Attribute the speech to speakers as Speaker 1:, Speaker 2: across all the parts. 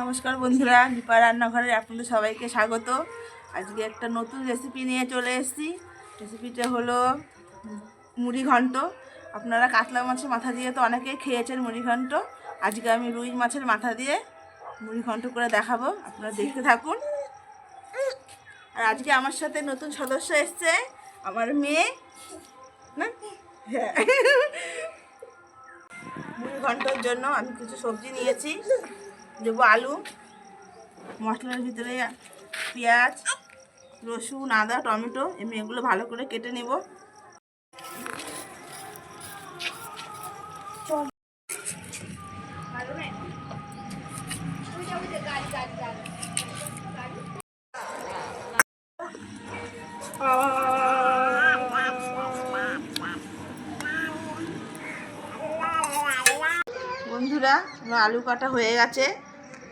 Speaker 1: নমস্কার বন্ধুরা, দীপা রান্নাঘরে আপনাদের সবাইকে স্বাগত। আজকে একটা নতুন রেসিপি নিয়ে চলে এসেছি। রেসিপিটা হলো মুড়ি ঘন্ট। আপনারা কাতলা মাছের মাথা দিয়ে তো অনেকেই খেয়েছেন মুড়ি ঘন্ট। আজকে আমি রুই মাছের মাথা দিয়ে মুড়ি ঘন্ট করে দেখাবো। আপনারা দেখতে থাকুন। আর আজকে আমার সাথে নতুন সদস্য এসছে, আমার মেয়ে। না? হ্যাঁ। মুড়ি ঘন্টর জন্য আমি কিছু সবজি নিয়েছি। দেবো আলু, মশলার ভিতরে পেঁয়াজ, রসুন, আদা, টমেটো, এমনি এগুলো ভালো করে কেটে নেব। বন্ধুরা, আলু কাটা হয়ে গেছে।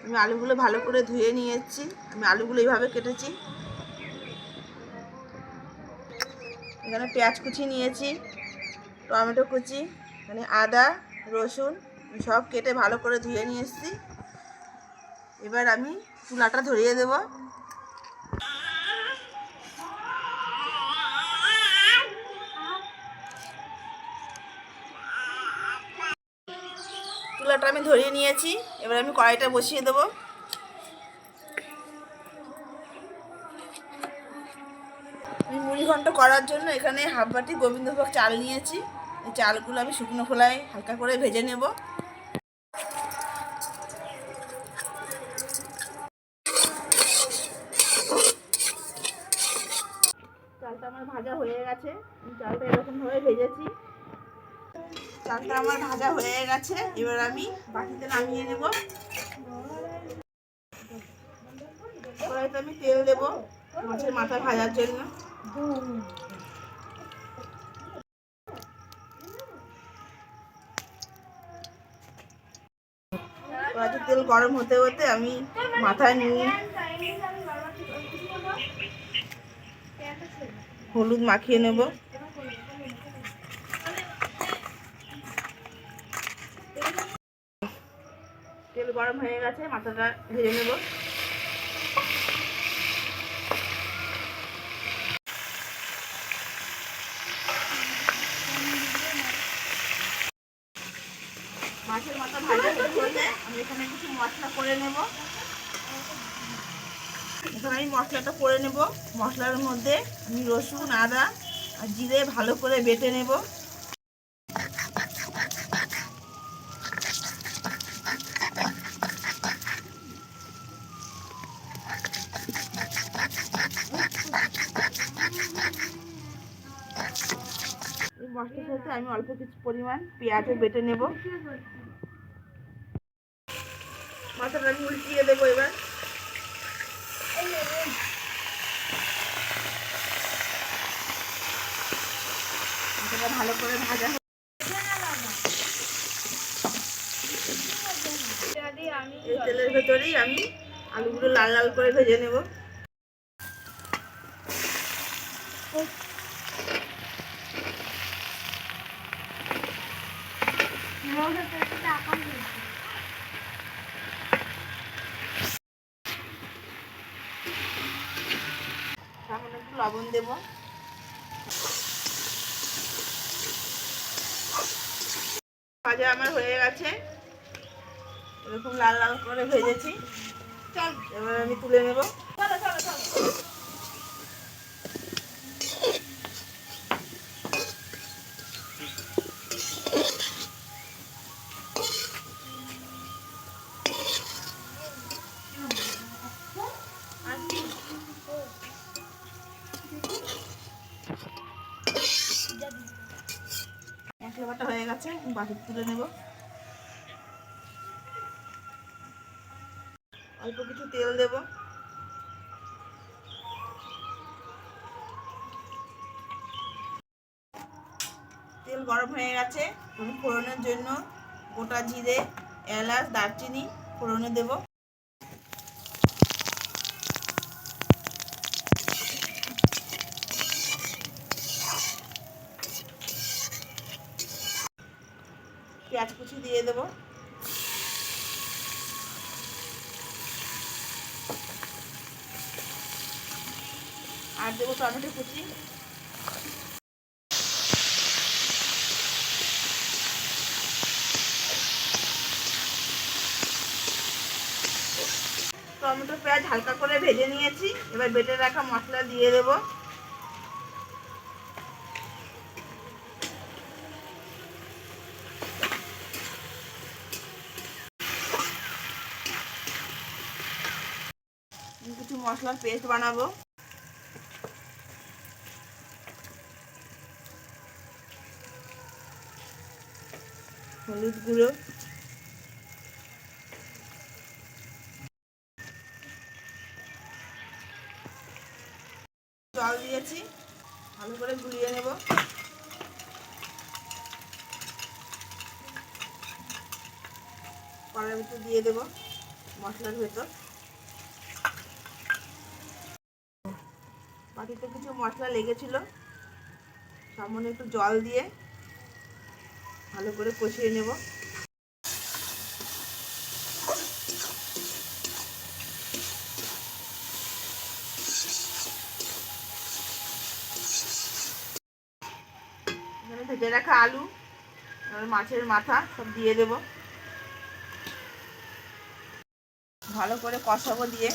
Speaker 1: আমি আলুগুলো ভালো করে ধুয়ে নিয়েছি। আমি আলুগুলো এইভাবে কেটেছি। এখানে পেঁয়াজ কুচি নিয়েছি, টমেটো কুচি মানে আদা, রসুন সব কেটে ভালো করে ধুয়ে নিয়ে এবার আমি চুলাটা ধরিয়ে দেব। চুলাটা আমি ধরিয়ে নিয়েছি। এবার আমি কড়াইটা বসিয়ে দেবো। আমি মুড়ি ঘন্ট করার জন্য এখানে হাফ বাটি গোবিন্দভোগ চাল নিয়েছি। এই চালগুলো আমি শুকনো খোলায় হালকা করে ভেজে নেব। আমার ভাজা হয়ে গেছে, এবার আমি বাটিতে নামিয়ে নেব। আমি তেল দেব মাছের মাথা ভাজার জন্য। তেল গরম হতে হতে আমি মাথায় নুন হলুদ মাখিয়ে নেব। গরম হয়ে গেছে, মাথাটা ভেজে নেব। মাছের মাথা আমি এখানে কিছু মশলা করে নেব। এখানে আমি মশলাটা করে নেব। মশলার মধ্যে আমি রসুন, আদা আর জিরে ভালো করে বেটে নেব। এই মশলার সাথে আমি অল্প কিছু পরিমাণ পেঁয়াজও বেটে নেব। মাথাটা আমি উল্টিয়ে দেবো এবার। ভালো করে ভাজা। এই তেলের ভেতরেই আমি আলুগুলো লাল লাল করে ভেজে নেব। সামান্য একটু লবণ দেব। ভাজা আমার হয়ে গেছে। এরকম লাল লাল করে ভেজেছি। চল এবার আমি তুলে নেব। মশলা হয়ে গেছে আমি বাটি তুলে নেব। অল্প কিছু তেল দেব। তেল গরম হয়ে গেছে। আমি ফোড়নের জন্য গোটা জিরে, এলাচ, দারচিনি ফোড়নে দেব। পেঁয়াজ কুচি দিয়ে দেবো। আর দেবো টমেটো কুচি। টমেটো পেঁয়াজ হালকা করে ভেজে নিয়েছি। এবার বেটে রাখা মশলা দিয়ে দেবো। মশলার পেস্ট বানাবো। হলুদ গুঁড়ো। জল দিয়েছি, ভালো করে গুলিয়ে নেব। কড়ার ভিতর দিয়ে দেব মশলার ভেতর। বাটিতে কিছু মশলা লেগেছিল। সামান্য একটু জল দিয়ে ভালো করে কষিয়ে নেব। এখানে ভেজে রাখা আলু মাছের মাথা সব দিয়ে দেব। ভালো করে কষাবো দিয়ে।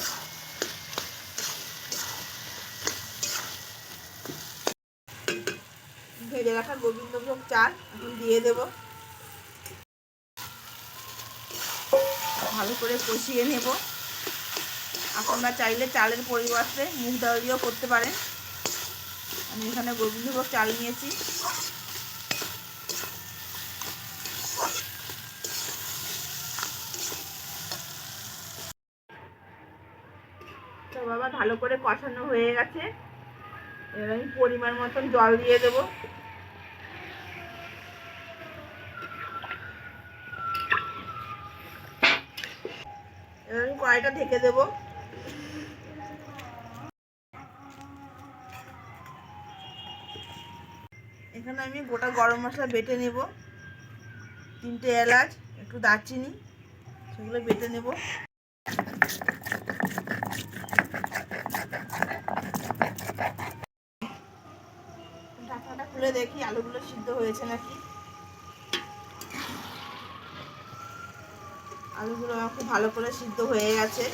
Speaker 1: ভেজে রাখা গোবিন্দভোগ চাল, এখন দিয়ে দেব। ভালো করে কষিয়ে নেব। আপনারা চাইলে চালের পরিবর্তে মুগ ডাল দিয়েও করতে পারেন। আমি এখানে গোবিন্দভোগ চাল নিয়েছি। তো বাবা, ভালো করে কষানো হয়ে গেছে। এবার আমি পরিমাণ মতন জল দিয়ে দেবো। আমি কড়াইটা ঢেকে দেবো। এখানে আমি গোটা গরম মশলা বেটে নেব। তিনটে এলাচ, একটু দারচিনি, সেগুলো বেটে নেব। ঢাকনাটা খুলে দেখি, আলুগুলো সিদ্ধ হয়েছে নাকি। আলুগুলো আমার খুব ভালো করে সিদ্ধ হয়ে গেছে।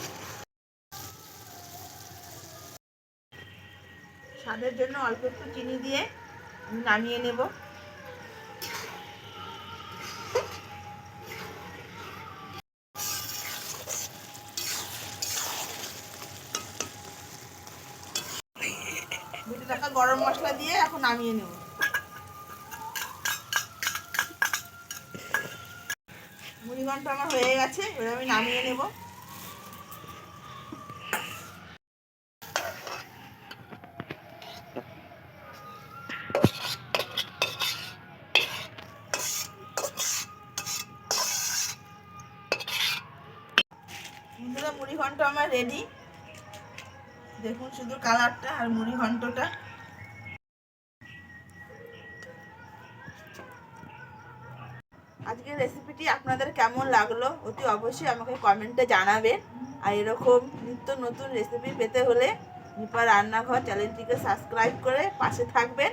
Speaker 1: স্বাদের জন্য অল্প একটু চিনি দিয়ে আমি নামিয়ে নেব। গরম মশলা দিয়ে এখন নামিয়ে নেব। ঘন্ট আমার হয়ে গেছে, এবার আমি নামিয়ে নেব। মুড়ি ঘন্ট আমার রেডি দেখুন শুধু কালারটা আর মুড়ি ঘন্টটা আজকের রেসিপিটি আপনাদের কেমন লাগল অতি অবশ্যই আমাকে কমেন্টে জানাবেন। আর এরকম নিত্য নতুন রেসিপি পেতে হলে নিপা রান্নাঘর চ্যানেলটিকে সাবস্ক্রাইব করে পাশে থাকবেন।